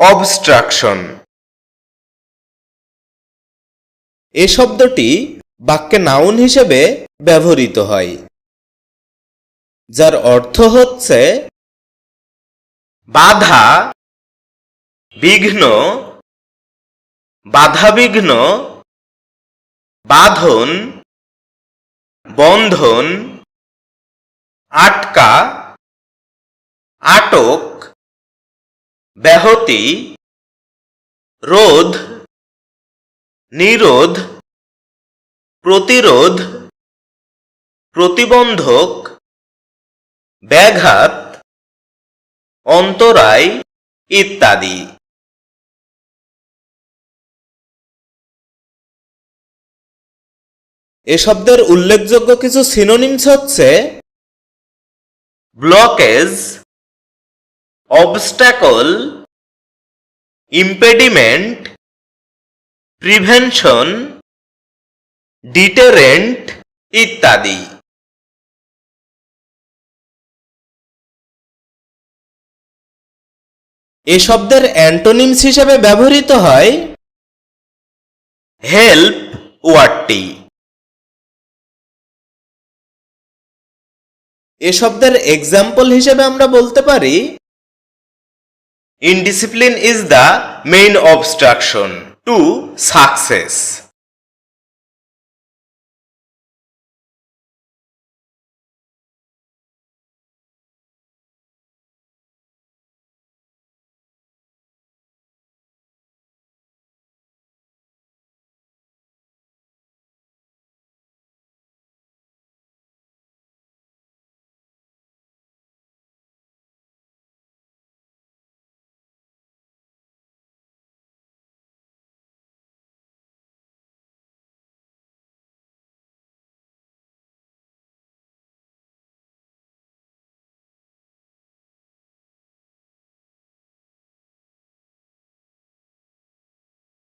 Obstruction. এ শব্দটি বাক্যে noun হিসেবে ব্যবহৃত হয় যার অর্থ হচ্ছে বাধা বিঘ্ন বাধাবিঘ্ন বাঁধন বন্ধন আটকা আটক ব্যাহতি রোধ নিরোধ প্রতিরোধ প্রতিবন্ধক ব্যাঘাত অন্তরায় ইত্যাদি। এ শব্দের উল্লেখযোগ্য কিছু সিনোনিমস হচ্ছে blockage obstacle impediment prevention deterrent ইত্যাদি। এ শব্দের অ্যান্টোনিমস হিসেবে ব্যবহৃত হয় হেল্প ওয়ার্ডটি। এ শব্দের এক্সাম্পল হিসেবে আমরা বলতে পারি Indiscipline is the main obstruction to success.